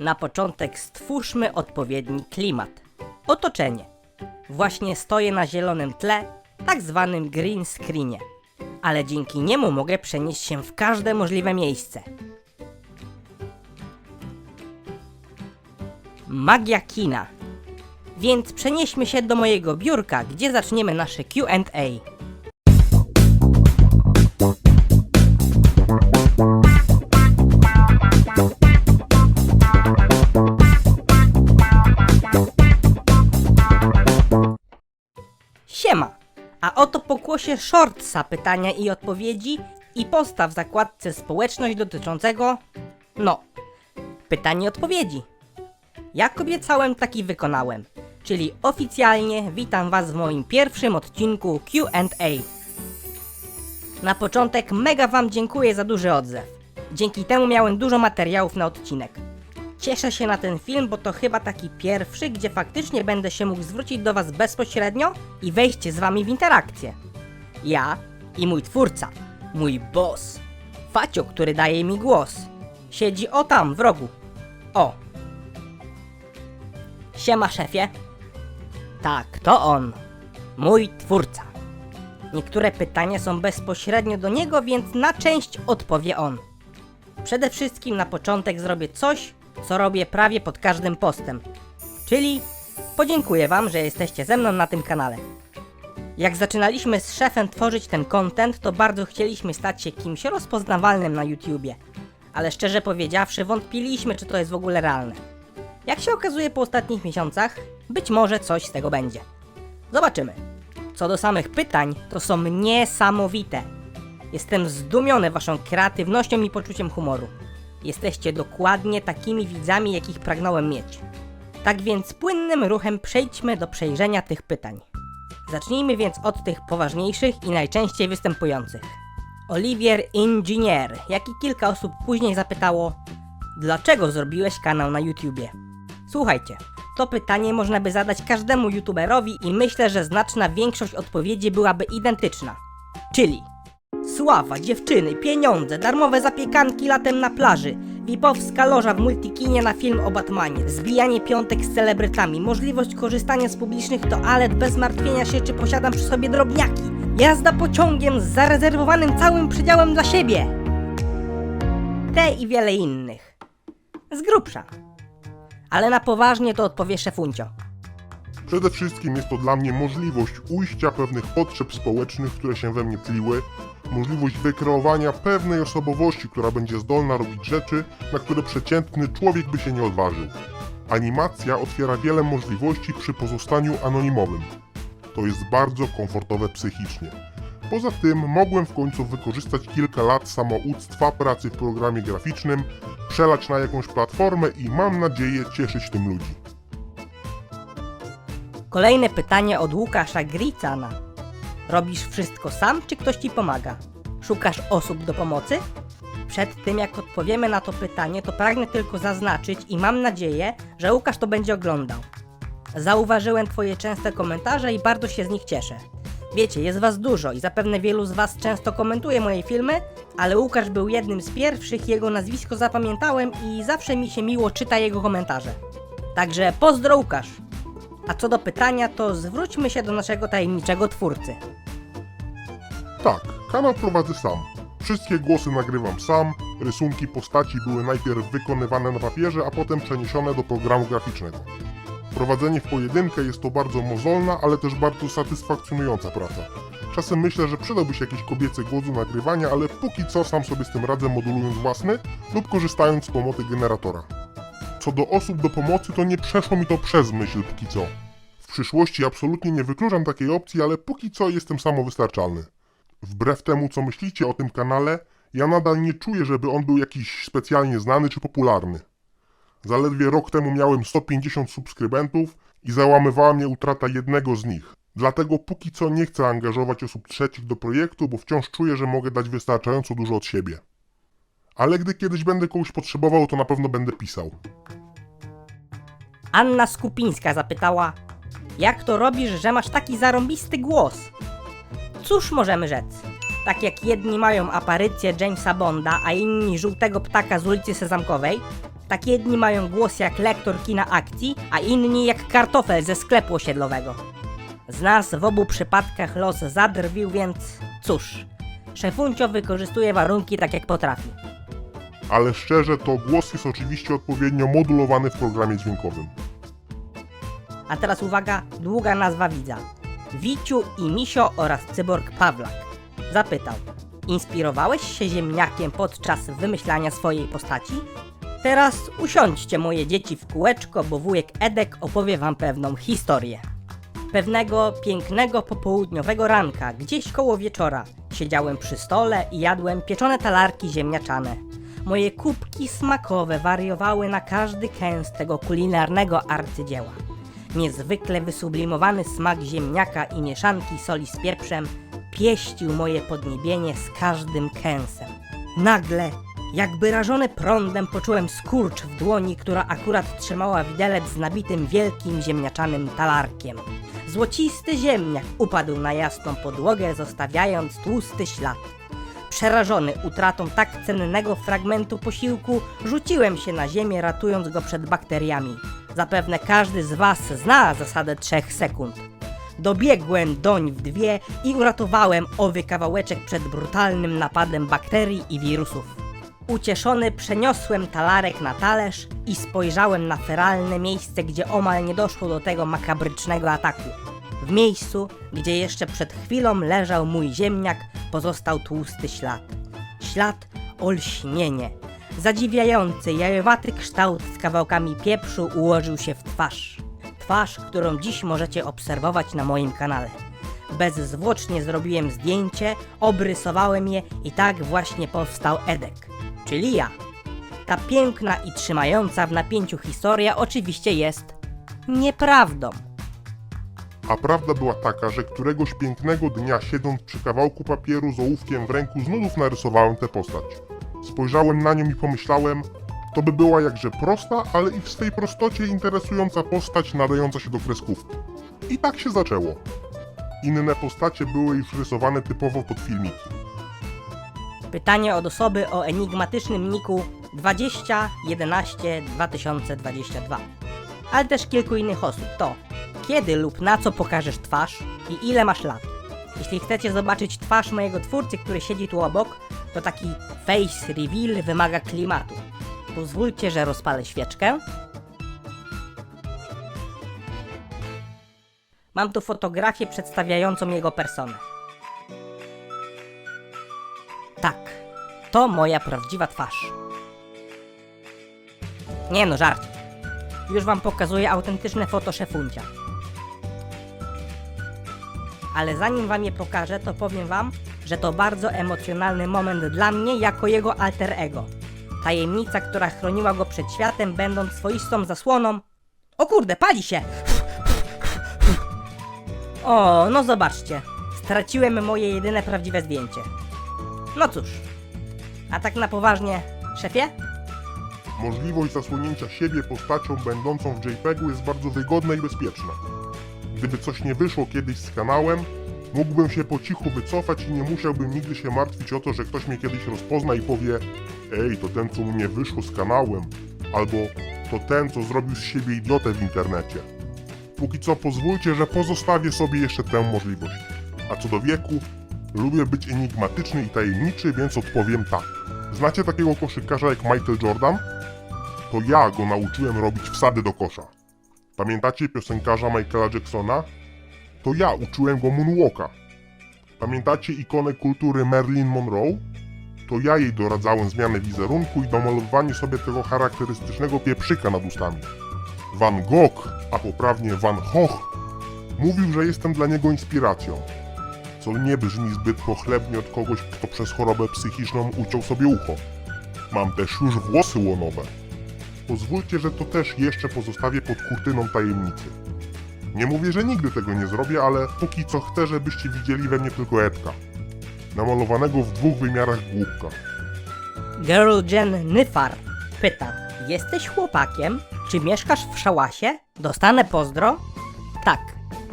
Na początek stwórzmy odpowiedni klimat. Otoczenie. Właśnie stoję na zielonym tle, tak zwanym green screenie. Ale dzięki niemu mogę przenieść się w każde możliwe miejsce. Magia kina. Więc przenieśmy się do mojego biurka, gdzie zaczniemy nasze Q&A. Pokłosie shortsa pytania i odpowiedzi i posta w zakładce społeczność dotyczącego... No, pytań i odpowiedzi. Jak obiecałem, taki wykonałem. Czyli oficjalnie witam Was w moim pierwszym odcinku Q&A. Na początek mega Wam dziękuję za duży odzew. Dzięki temu miałem dużo materiałów na odcinek. Cieszę się na ten film, bo to chyba taki pierwszy, gdzie faktycznie będę się mógł zwrócić do Was bezpośrednio i wejść z Wami w interakcję. Ja i mój twórca, mój boss, Facio, który daje mi głos, siedzi o tam w rogu. O. Siema szefie. Tak, to on. Mój twórca. Niektóre pytania są bezpośrednio do niego, więc na część odpowie on. Przede wszystkim na początek zrobię coś, co robię prawie pod każdym postem. Czyli podziękuję Wam, że jesteście ze mną na tym kanale. Jak zaczynaliśmy z szefem tworzyć ten content, to bardzo chcieliśmy stać się kimś rozpoznawalnym na YouTubie. Ale szczerze powiedziawszy, wątpiliśmy, czy to jest w ogóle realne. Jak się okazuje po ostatnich miesiącach, być może coś z tego będzie. Zobaczymy. Co do samych pytań, to są niesamowite. Jestem zdumiony waszą kreatywnością i poczuciem humoru. Jesteście dokładnie takimi widzami, jakich pragnąłem mieć. Tak więc płynnym ruchem przejdźmy do przejrzenia tych pytań. Zacznijmy więc od tych poważniejszych i najczęściej występujących. Olivier Ingenier, jak i kilka osób później zapytało, dlaczego zrobiłeś kanał na YouTubie? Słuchajcie, to pytanie można by zadać każdemu youtuberowi i myślę, że znaczna większość odpowiedzi byłaby identyczna. Czyli Sława, dziewczyny, pieniądze, darmowe zapiekanki latem na plaży, vipowska loża w multikinie na film o Batmanie, zbijanie piątek z celebrytami, możliwość korzystania z publicznych toalet bez martwienia się, czy posiadam przy sobie drobniaki, jazda pociągiem z zarezerwowanym całym przedziałem dla siebie. Te i wiele innych. Z grubsza. Ale na poważnie to odpowie szefuncio. Przede wszystkim jest to dla mnie możliwość ujścia pewnych potrzeb społecznych, które się we mnie tliły, możliwość wykreowania pewnej osobowości, która będzie zdolna robić rzeczy, na które przeciętny człowiek by się nie odważył. Animacja otwiera wiele możliwości przy pozostaniu anonimowym. To jest bardzo komfortowe psychicznie. Poza tym mogłem w końcu wykorzystać kilka lat samouctwa pracy w programie graficznym, przelać na jakąś platformę i mam nadzieję cieszyć tym ludzi. Kolejne pytanie od Łukasza Gricana. Robisz wszystko sam, czy ktoś ci pomaga? Szukasz osób do pomocy? Przed tym jak odpowiemy na to pytanie, to pragnę tylko zaznaczyć i mam nadzieję, że Łukasz to będzie oglądał. Zauważyłem Twoje częste komentarze i bardzo się z nich cieszę. Wiecie, jest Was dużo i zapewne wielu z Was często komentuje moje filmy, ale Łukasz był jednym z pierwszych, jego nazwisko zapamiętałem i zawsze mi się miło czyta jego komentarze. Także pozdro Łukasz! A co do pytania, to zwróćmy się do naszego tajemniczego twórcy. Tak, kanał prowadzę sam. Wszystkie głosy nagrywam sam, rysunki postaci były najpierw wykonywane na papierze, a potem przeniesione do programu graficznego. Prowadzenie w pojedynkę jest to bardzo mozolna, ale też bardzo satysfakcjonująca praca. Czasem myślę, że przydałby się jakiś kobiecy głos do nagrywania, ale póki co sam sobie z tym radzę modulując własny lub korzystając z pomocy generatora. Co do osób do pomocy, to nie przeszło mi to przez myśl póki co. W przyszłości absolutnie nie wykluczam takiej opcji, ale póki co jestem samowystarczalny. Wbrew temu, co myślicie o tym kanale, ja nadal nie czuję, żeby on był jakiś specjalnie znany czy popularny. Zaledwie rok temu miałem 150 subskrybentów i załamywała mnie utrata jednego z nich. Dlatego póki co nie chcę angażować osób trzecich do projektu, bo wciąż czuję, że mogę dać wystarczająco dużo od siebie. Ale gdy kiedyś będę kogoś potrzebował, to na pewno będę pisał. Anna Skupińska zapytała: Jak to robisz, że masz taki zarąbisty głos? Cóż możemy rzec? Tak jak jedni mają aparycję Jamesa Bonda, a inni żółtego ptaka z ulicy Sezamkowej, Tak jedni mają głos jak lektor kina akcji, a inni jak kartofel ze sklepu osiedlowego. Z nas w obu przypadkach los zadrwił, więc cóż, szefuncio wykorzystuje warunki tak jak potrafi. Ale szczerze, to głos jest oczywiście odpowiednio modulowany w programie dźwiękowym. A teraz uwaga, długa nazwa widza. Wiciu i Misio oraz cyborg Pawlak. Zapytał, inspirowałeś się ziemniakiem podczas wymyślania swojej postaci? Teraz usiądźcie moje dzieci w kółeczko, bo wujek Edek opowie wam pewną historię. Pewnego pięknego popołudniowego ranka, gdzieś koło wieczora, siedziałem przy stole i jadłem pieczone talarki ziemniaczane. Moje kubki smakowe wariowały na każdy kęs tego kulinarnego arcydzieła. Niezwykle wysublimowany smak ziemniaka i mieszanki soli z pieprzem pieścił moje podniebienie z każdym kęsem. Nagle, jakby rażony prądem, poczułem skurcz w dłoni, która akurat trzymała widelec z nabitym wielkim ziemniaczanym talarkiem. Złocisty ziemniak upadł na jasną podłogę, zostawiając tłusty ślad. Przerażony utratą tak cennego fragmentu posiłku, rzuciłem się na ziemię, ratując go przed bakteriami. Zapewne każdy z Was zna zasadę trzech sekund. Dobiegłem doń w dwie i uratowałem owy kawałeczek przed brutalnym napadem bakterii i wirusów. Ucieszony przeniosłem talarek na talerz i spojrzałem na feralne miejsce, gdzie omal nie doszło do tego makabrycznego ataku. W miejscu, gdzie jeszcze przed chwilą leżał mój ziemniak, pozostał tłusty ślad. Ślad olśnienie. Zadziwiający, jajowaty kształt z kawałkami pieprzu ułożył się w twarz. Twarz, którą dziś możecie obserwować na moim kanale. Bezzwłocznie zrobiłem zdjęcie, obrysowałem je i tak właśnie powstał Edek, czyli ja. Ta piękna i trzymająca w napięciu historia oczywiście jest nieprawdą. A prawda była taka, że któregoś pięknego dnia, siedząc przy kawałku papieru z ołówkiem w ręku, z narysowałem tę postać. Spojrzałem na nią i pomyślałem, to by była jakże prosta, ale i w swej prostocie interesująca postać nadająca się do kreskówki. I tak się zaczęło. Inne postacie były już rysowane typowo pod filmiki. Pytanie od osoby o enigmatycznym niku 2011 2022. Ale też kilku innych osób to kiedy lub na co pokażesz twarz i ile masz lat. Jeśli chcecie zobaczyć twarz mojego twórcy, który siedzi tu obok, to taki face reveal wymaga klimatu. Pozwólcie, że rozpalę świeczkę. Mam tu fotografię przedstawiającą jego personę. Tak, to moja prawdziwa twarz. Nie no, żart. Już wam pokazuję autentyczne foto szefuncia. Ale zanim wam je pokażę, to powiem wam, że to bardzo emocjonalny moment dla mnie jako jego alter ego. Tajemnica, która chroniła go przed światem, będąc swoistą zasłoną. O kurde, pali się! O, no zobaczcie. Straciłem moje jedyne prawdziwe zdjęcie. No cóż. A tak na poważnie, szefie? Możliwość zasłonięcia siebie postacią będącą w JPEG-u jest bardzo wygodna i bezpieczna. Gdyby coś nie wyszło kiedyś z kanałem, mógłbym się po cichu wycofać i nie musiałbym nigdy się martwić o to, że ktoś mnie kiedyś rozpozna i powie Ej, to ten, co mu nie wyszło z kanałem, albo to ten, co zrobił z siebie idiotę w internecie. Póki co pozwólcie, że pozostawię sobie jeszcze tę możliwość. A co do wieku, lubię być enigmatyczny i tajemniczy, więc odpowiem tak. Znacie takiego koszykarza jak Michael Jordan? To ja go nauczyłem robić wsady do kosza. Pamiętacie piosenkarza Michaela Jacksona? To ja uczyłem go moonwalka. Pamiętacie ikonę kultury Marilyn Monroe? To ja jej doradzałem zmianę wizerunku i domalowanie sobie tego charakterystycznego pieprzyka nad ustami. Van Gogh, a poprawnie Van Gogh, mówił, że jestem dla niego inspiracją. Co nie brzmi zbyt pochlebnie od kogoś, kto przez chorobę psychiczną uciął sobie ucho. Mam też już włosy łonowe. Pozwólcie, że to też jeszcze pozostawię pod kurtyną tajemnicy. Nie mówię, że nigdy tego nie zrobię, ale póki co chcę, żebyście widzieli we mnie tylko Edka. Namalowanego w dwóch wymiarach głupka. Girl Jen Nyfar pyta: Jesteś chłopakiem? Czy mieszkasz w szałasie? Dostanę pozdro? Tak.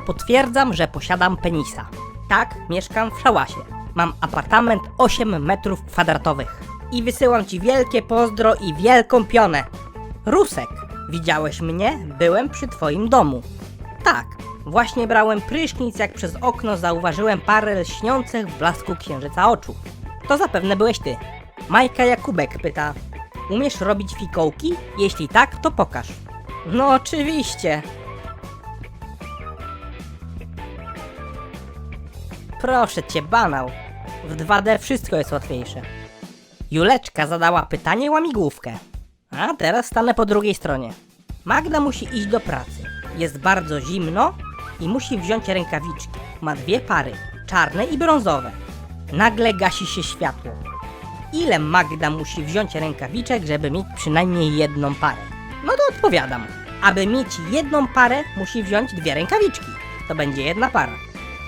Potwierdzam, że posiadam penisa. Tak, mieszkam w szałasie. Mam apartament 8 metrów kwadratowych. I wysyłam ci wielkie pozdro i wielką pionę. Rusek, widziałeś mnie? Byłem przy twoim domu. Tak, właśnie brałem prysznic, jak przez okno zauważyłem parę lśniących w blasku księżyca oczu. To zapewne byłeś ty. Majka Jakubek pyta: Umiesz robić fikołki? Jeśli tak, to pokaż. No oczywiście. Proszę cię, banał. W 2D wszystko jest łatwiejsze. Juleczka zadała pytanie łamigłówkę. A teraz stanę po drugiej stronie. Magda musi iść do pracy. Jest bardzo zimno i musi wziąć rękawiczki. Ma dwie pary, czarne i brązowe. Nagle gasi się światło. Ile Magda musi wziąć rękawiczek, żeby mieć przynajmniej jedną parę? No to odpowiadam. Aby mieć jedną parę, musi wziąć dwie rękawiczki. To będzie jedna para.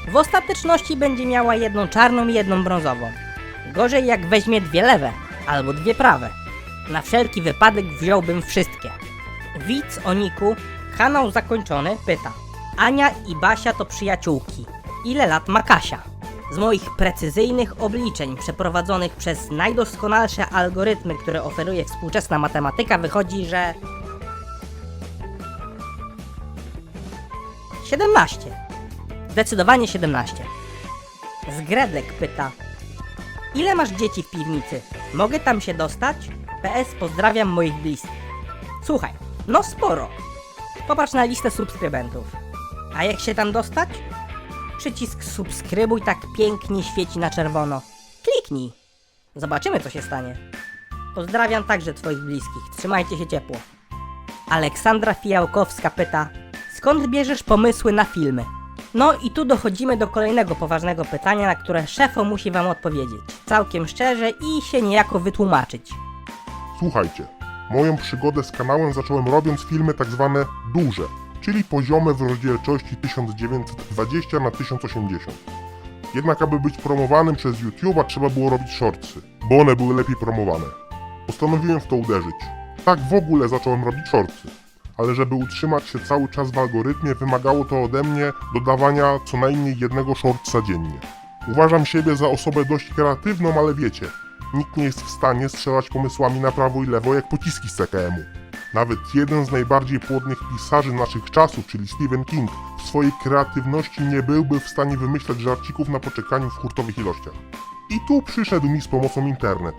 W ostateczności będzie miała jedną czarną i jedną brązową. Gorzej jak weźmie dwie lewe albo dwie prawe. Na wszelki wypadek wziąłbym wszystkie. Widz o niku, kanał zakończony, pyta. Ania i Basia to przyjaciółki. Ile lat ma Kasia? Z moich precyzyjnych obliczeń przeprowadzonych przez najdoskonalsze algorytmy, które oferuje współczesna matematyka, wychodzi, że 17. Zdecydowanie 17. Zgredek pyta. Ile masz dzieci w piwnicy? Mogę tam się dostać? PS pozdrawiam moich bliskich. Słuchaj, no sporo. Popatrz na listę subskrybentów. A jak się tam dostać? Przycisk subskrybuj tak pięknie świeci na czerwono. Kliknij. Zobaczymy co się stanie. Pozdrawiam także twoich bliskich. Trzymajcie się ciepło. Aleksandra Fijałkowska pyta, skąd bierzesz pomysły na filmy? No i tu dochodzimy do kolejnego poważnego pytania, na które szefo musi wam odpowiedzieć. Całkiem szczerze i się niejako wytłumaczyć. Słuchajcie, moją przygodę z kanałem zacząłem robiąc filmy tak zwane duże, czyli poziome w rozdzielczości 1920 na 1080. Jednak aby być promowanym przez YouTube'a trzeba było robić shortsy, bo one były lepiej promowane. Postanowiłem w to uderzyć. Tak w ogóle zacząłem robić shortsy. Ale żeby utrzymać się cały czas w algorytmie wymagało to ode mnie dodawania co najmniej jednego shortsa dziennie. Uważam siebie za osobę dość kreatywną, ale wiecie, nikt nie jest w stanie strzelać pomysłami na prawo i lewo jak pociski z CKM-u. Nawet jeden z najbardziej płodnych pisarzy naszych czasów, czyli Stephen King, w swojej kreatywności nie byłby w stanie wymyślać żarcików na poczekaniu w hurtowych ilościach. I tu przyszedł mi z pomocą internet.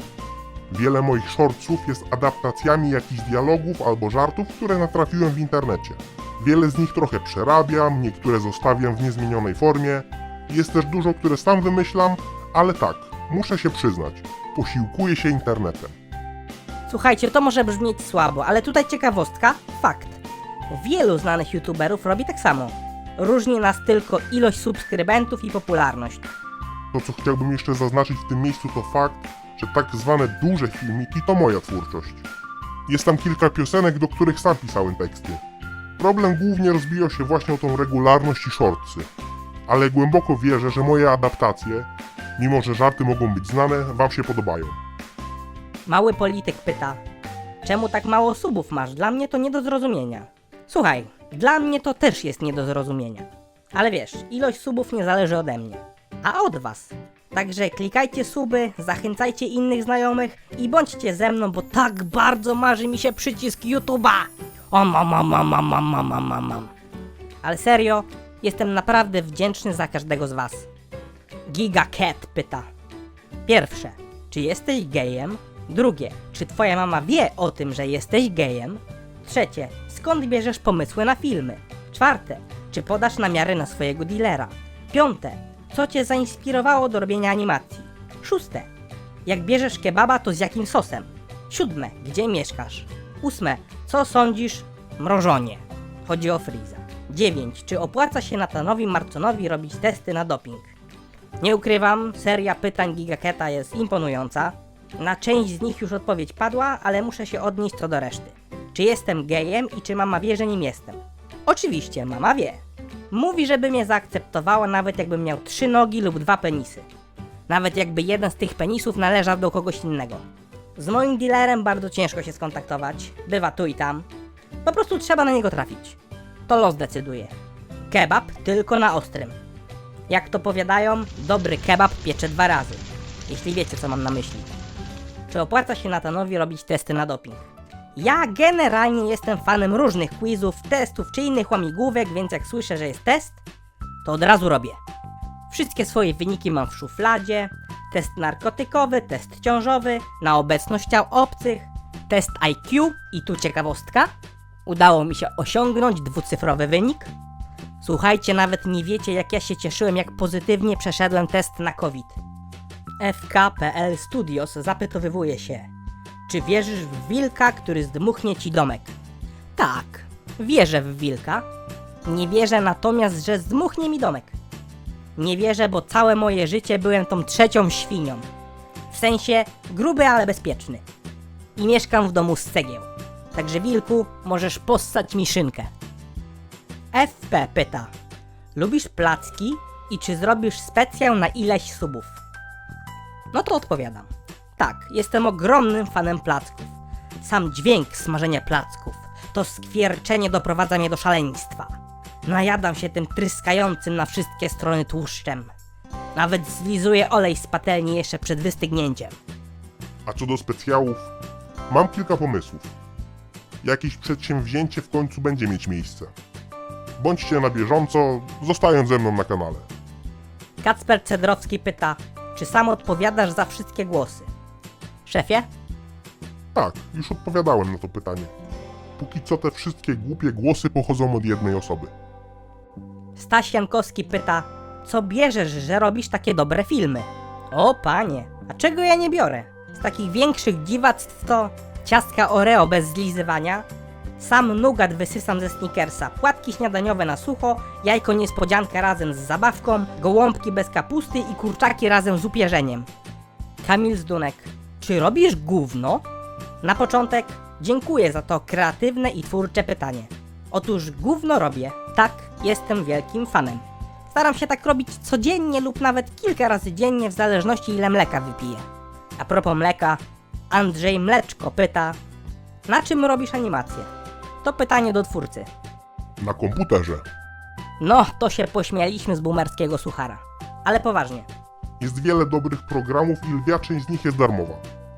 Wiele moich shortsów jest adaptacjami jakichś dialogów albo żartów, które natrafiłem w internecie. Wiele z nich trochę przerabiam, niektóre zostawiam w niezmienionej formie. Jest też dużo, które sam wymyślam, ale tak, muszę się przyznać, posiłkuję się internetem. Słuchajcie, to może brzmieć słabo, ale tutaj ciekawostka, fakt. Wielu znanych youtuberów robi tak samo. Różni nas tylko ilość subskrybentów i popularność. To, co chciałbym jeszcze zaznaczyć w tym miejscu, to fakt, że tak zwane duże filmiki to moja twórczość. Jest tam kilka piosenek, do których sam pisałem teksty. Problem głównie rozbijał się właśnie o tą regularność i shortsy. Ale głęboko wierzę, że moje adaptacje, Mimo, że żarty mogą być znane, wam się podobają. Mały polityk pyta: Czemu tak mało subów masz? Dla mnie to nie do zrozumienia. Słuchaj, dla mnie to też jest nie do zrozumienia. Ale wiesz, ilość subów nie zależy ode mnie, a od was. Także klikajcie suby, zachęcajcie innych znajomych i bądźcie ze mną, bo tak bardzo marzy mi się przycisk YouTube'a. O mam, mam, mam, mam, mam, mam, mam. Ale serio, jestem naprawdę wdzięczny za każdego z was. Giga Cat pyta. Pierwsze, czy jesteś gejem? Drugie, czy twoja mama wie o tym, że jesteś gejem? Trzecie, skąd bierzesz pomysły na filmy? Czwarte, czy podasz namiary na swojego dealera? Piąte, co cię zainspirowało do robienia animacji? Szóste, jak bierzesz kebaba, to z jakim sosem? Siódme, gdzie mieszkasz? Ósme, co sądzisz? Mrożonie. Chodzi o Freeza. Dziewięć, czy opłaca się Natanowi Marconowi robić testy na doping? Nie ukrywam, seria pytań Gigaketa jest imponująca. Na część z nich już odpowiedź padła, ale muszę się odnieść co do reszty. Czy jestem gejem i czy mama wie, że nim jestem? Oczywiście, mama wie. Mówi, żeby mnie zaakceptowała nawet jakbym miał trzy nogi lub dwa penisy. Nawet jakby jeden z tych penisów należał do kogoś innego. Z moim dealerem bardzo ciężko się skontaktować, bywa tu i tam. Po prostu trzeba na niego trafić. To los decyduje. Kebab tylko na ostrym. Jak to powiadają, dobry kebab piecze dwa razy. Jeśli wiecie, co mam na myśli. Czy opłaca się Natanowi robić testy na doping? Ja generalnie jestem fanem różnych quizów, testów czy innych łamigłówek, więc jak słyszę, że jest test, to od razu robię. Wszystkie swoje wyniki mam w szufladzie. Test narkotykowy, test ciążowy, na obecność ciał obcych, test IQ i tu ciekawostka. Udało mi się osiągnąć dwucyfrowy wynik. Słuchajcie, nawet nie wiecie jak ja się cieszyłem, jak pozytywnie przeszedłem test na COVID. FKPL Studios zapytowywuje się, czy wierzysz w wilka, który zdmuchnie ci domek? Tak, wierzę w wilka. Nie wierzę natomiast, że zdmuchnie mi domek. Nie wierzę, bo całe moje życie byłem tą trzecią świnią. W sensie gruby, ale bezpieczny. I mieszkam w domu z cegieł. Także wilku, możesz possać mi szynkę. FP pyta: Lubisz placki i czy zrobisz specjał na ileś subów? No to odpowiadam. Tak, jestem ogromnym fanem placków. Sam dźwięk smażenia placków, to skwierczenie doprowadza mnie do szaleństwa. Najadam się tym tryskającym na wszystkie strony tłuszczem. Nawet zlizuję olej z patelni jeszcze przed wystygnięciem. A co do specjałów, mam kilka pomysłów. Jakieś przedsięwzięcie w końcu będzie mieć miejsce. Bądźcie na bieżąco, zostając ze mną na kanale. Kacper Cedrowski pyta, czy sam odpowiadasz za wszystkie głosy? Szefie? Tak, już odpowiadałem na to pytanie. Póki co te wszystkie głupie głosy pochodzą od jednej osoby. Staś Jankowski pyta, co bierzesz, że robisz takie dobre filmy? O panie, a czego ja nie biorę? Z takich większych dziwactw to ciastka Oreo bez zlizywania, sam nugat wysysam ze Snickersa, płatki śniadaniowe na sucho, jajko niespodziankę razem z zabawką, gołąbki bez kapusty i kurczaki razem z upierzeniem. Kamil Zdunek, czy robisz gówno? Na początek dziękuję za to kreatywne i twórcze pytanie. Otóż gówno robię, tak, jestem wielkim fanem. Staram się tak robić codziennie lub nawet kilka razy dziennie w zależności ile mleka wypiję. A propos mleka, Andrzej Mleczko pyta, na czym robisz animację? To pytanie do twórcy. Na komputerze No, to się pośmialiśmy z boomerskiego suchara. Ale poważnie. jest wiele dobrych programów i lwia część z nich jest darmowa.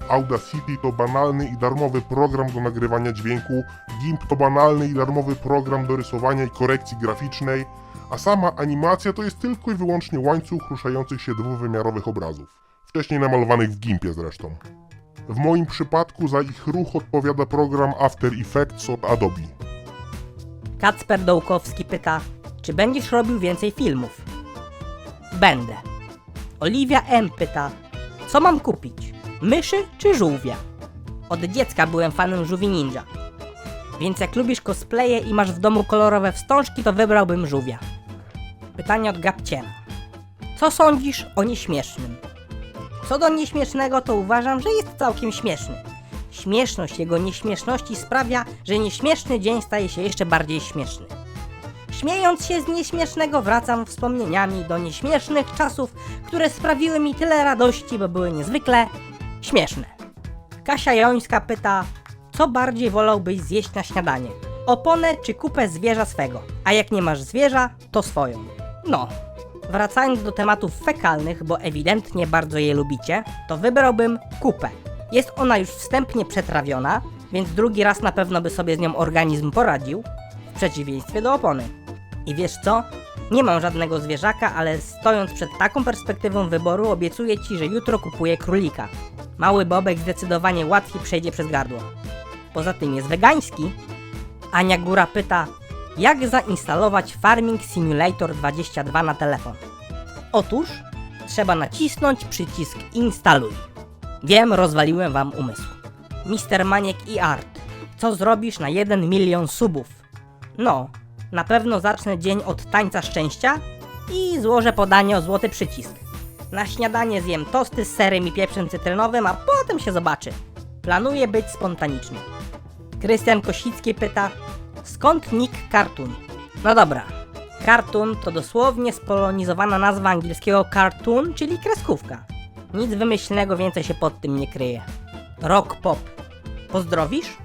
Audacity to banalny i darmowy program do nagrywania dźwięku, GIMP to banalny i darmowy program do rysowania i korekcji graficznej, a sama animacja to jest tylko i wyłącznie łańcuch ruszających się dwuwymiarowych obrazów. Wcześniej namalowanych w GIMPie zresztą. W moim przypadku za ich ruch odpowiada program After Effects od Adobe. Kacper Dołkowski pyta, czy będziesz robił więcej filmów? Będę. Oliwia M pyta, co mam kupić? Myszy czy żółwia? Od dziecka byłem fanem żółwi ninja. Więc jak lubisz cosplaye i masz w domu kolorowe wstążki, to wybrałbym żółwia. Pytanie od Gabciema. Co sądzisz o nieśmiesznym? Co do nieśmiesznego, to uważam, że jest całkiem śmieszny. Śmieszność jego nieśmieszności sprawia, że nieśmieszny dzień staje się jeszcze bardziej śmieszny. Śmiejąc się z nieśmiesznego, wracam wspomnieniami do nieśmiesznych czasów, które sprawiły mi tyle radości, bo były niezwykle śmieszne. Kasia Jońska pyta, co bardziej wolałbyś zjeść na śniadanie? Oponę czy kupę zwierza swego? A jak nie masz zwierza, to swoją. No, wracając do tematów fekalnych, bo ewidentnie bardzo je lubicie, to wybrałbym kupę. Jest ona już wstępnie przetrawiona, więc drugi raz na pewno by sobie z nią organizm poradził, w przeciwieństwie do opony. I wiesz co? Nie mam żadnego zwierzaka, ale stojąc przed taką perspektywą wyboru, obiecuję ci, że jutro kupuję królika. Mały bobek zdecydowanie łatwiej przejdzie przez gardło. Poza tym jest wegański. Ania Góra pyta, jak zainstalować Farming Simulator 22 na telefon? Otóż trzeba nacisnąć przycisk instaluj. Wiem, rozwaliłem wam umysł. Mister Maniek i Art. Co zrobisz na 1 milion subów? No, na pewno zacznę dzień od tańca szczęścia i złożę podanie o złoty przycisk. Na śniadanie zjem tosty z serem i pieprzem cytrynowym, a potem się zobaczy. Planuję być spontaniczny. Krystian Kosicki pyta, skąd nick Cartoon? No dobra, Cartoon to dosłownie spolonizowana nazwa angielskiego cartoon, czyli kreskówka. Nic wymyślnego więcej się pod tym nie kryje. Rock Pop. Pozdrowisz?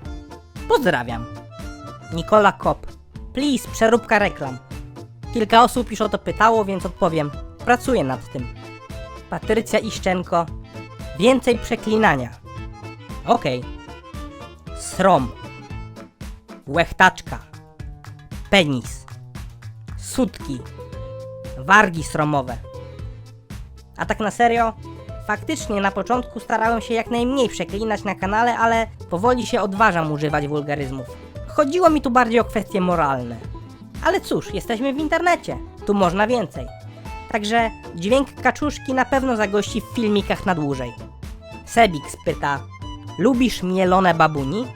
Pozdrawiam. Nikola Kop. Please, przeróbka reklam. Kilka osób już o to pytało, więc odpowiem. Pracuję nad tym. Patrycja Iszczenko. Więcej przeklinania. Okej. srom, łechtaczka, penis, sutki, wargi sromowe. A tak na serio, faktycznie na początku starałem się jak najmniej przeklinać na kanale, ale powoli się odważam używać wulgaryzmów. Chodziło mi tu bardziej o kwestie moralne. Ale cóż, jesteśmy w internecie, tu można więcej. Także dźwięk kaczuszki na pewno zagości w filmikach na dłużej. Sebix pyta: Lubisz mielone babuni?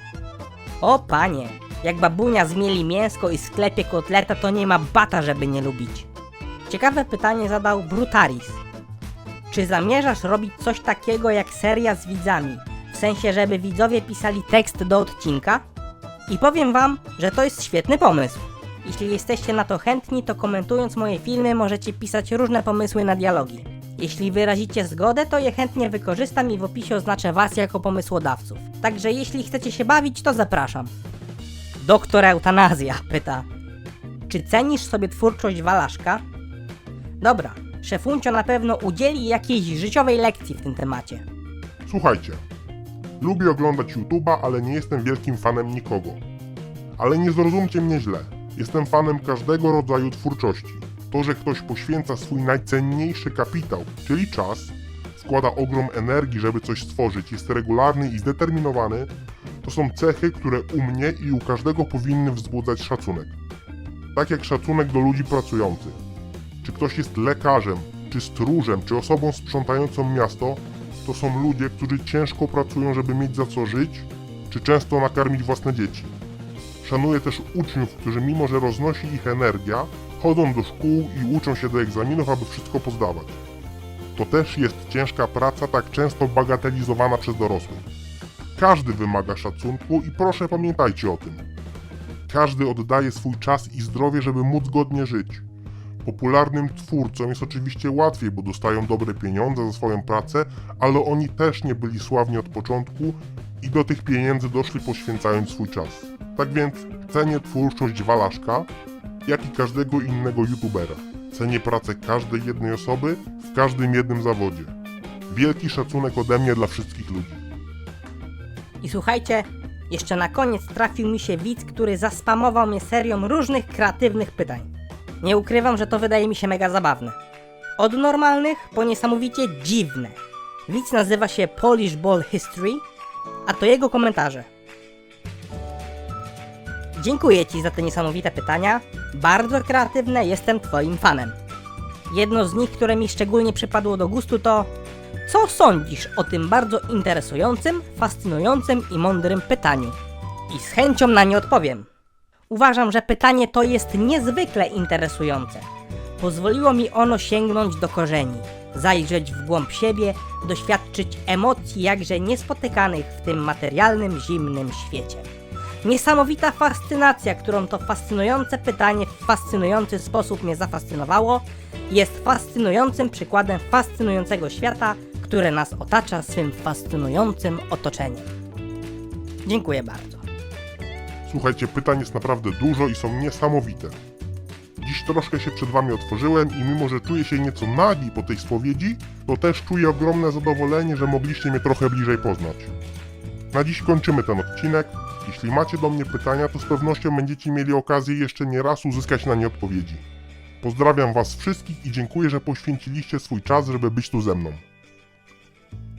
O panie, jak babunia zmieli mięsko i sklepie kotleta, to nie ma bata, żeby nie lubić. Ciekawe pytanie zadał Brutaris. Czy zamierzasz robić coś takiego jak seria z widzami? W sensie, żeby widzowie pisali tekst do odcinka? I powiem wam, że to jest świetny pomysł. Jeśli jesteście na to chętni, to komentując moje filmy możecie pisać różne pomysły na dialogi. Jeśli wyrazicie zgodę, to je chętnie wykorzystam i w opisie oznaczę was jako pomysłodawców. Także jeśli chcecie się bawić, to zapraszam. Doktor Eutanazja pyta: Czy cenisz sobie twórczość Walaszka? Dobra, szefuncio na pewno udzieli jakiejś życiowej lekcji w tym temacie. Słuchajcie, lubię oglądać YouTube'a, ale nie jestem wielkim fanem nikogo. Ale nie zrozumcie mnie źle. Jestem fanem każdego rodzaju twórczości. To, że ktoś poświęca swój najcenniejszy kapitał, czyli czas, wkłada ogrom energii, żeby coś stworzyć, jest regularny i zdeterminowany, to są cechy, które u mnie i u każdego powinny wzbudzać szacunek. Tak jak szacunek do ludzi pracujących. Czy ktoś jest lekarzem, czy stróżem, czy osobą sprzątającą miasto, to są ludzie, którzy ciężko pracują, żeby mieć za co żyć, czy często nakarmić własne dzieci. Szanuję też uczniów, którzy mimo, że roznosi ich energia, chodzą do szkół i uczą się do egzaminów, aby wszystko pozdawać. To też jest ciężka praca, tak często bagatelizowana przez dorosłych. Każdy wymaga szacunku i proszę pamiętajcie o tym. Każdy oddaje swój czas i zdrowie, żeby móc godnie żyć. Popularnym twórcom jest oczywiście łatwiej, bo dostają dobre pieniądze za swoją pracę, ale oni też nie byli sławni od początku i do tych pieniędzy doszli poświęcając swój czas. Tak więc cenię twórczość Walaszka, jak i każdego innego youtubera. Cenię pracę każdej jednej osoby w każdym jednym zawodzie. Wielki szacunek ode mnie dla wszystkich ludzi. I słuchajcie, jeszcze na koniec trafił mi się widz, który zaspamował mnie serią różnych kreatywnych pytań. Nie ukrywam, że to wydaje mi się mega zabawne. Od normalnych po niesamowicie dziwne. Widz nazywa się Polish Ball History, a to jego komentarze. Dziękuję Ci za te niesamowite pytania. Bardzo kreatywne, jestem Twoim fanem. Jedno z nich, które mi szczególnie przypadło do gustu, to co sądzisz o tym bardzo interesującym, fascynującym i mądrym pytaniu? I z chęcią na nie odpowiem. Uważam, że pytanie to jest niezwykle interesujące. Pozwoliło mi ono sięgnąć do korzeni, zajrzeć w głąb siebie, doświadczyć emocji jakże niespotykanych w tym materialnym, zimnym świecie. Niesamowita fascynacja, którą to fascynujące pytanie w fascynujący sposób mnie zafascynowało, jest fascynującym przykładem fascynującego świata, które nas otacza swym fascynującym otoczeniem. Dziękuję bardzo. Słuchajcie, pytań jest naprawdę dużo i są niesamowite. Dziś troszkę się przed wami otworzyłem i mimo, że czuję się nieco nagi po tej spowiedzi, to też czuję ogromne zadowolenie, że mogliście mnie trochę bliżej poznać. Na dziś kończymy ten odcinek. Jeśli macie do mnie pytania, to z pewnością będziecie mieli okazję jeszcze nie raz uzyskać na nie odpowiedzi. Pozdrawiam was wszystkich i dziękuję, że poświęciliście swój czas, żeby być tu ze mną.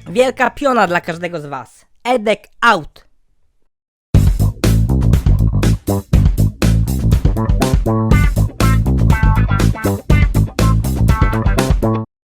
Wielka piona dla każdego z Was. Edek out!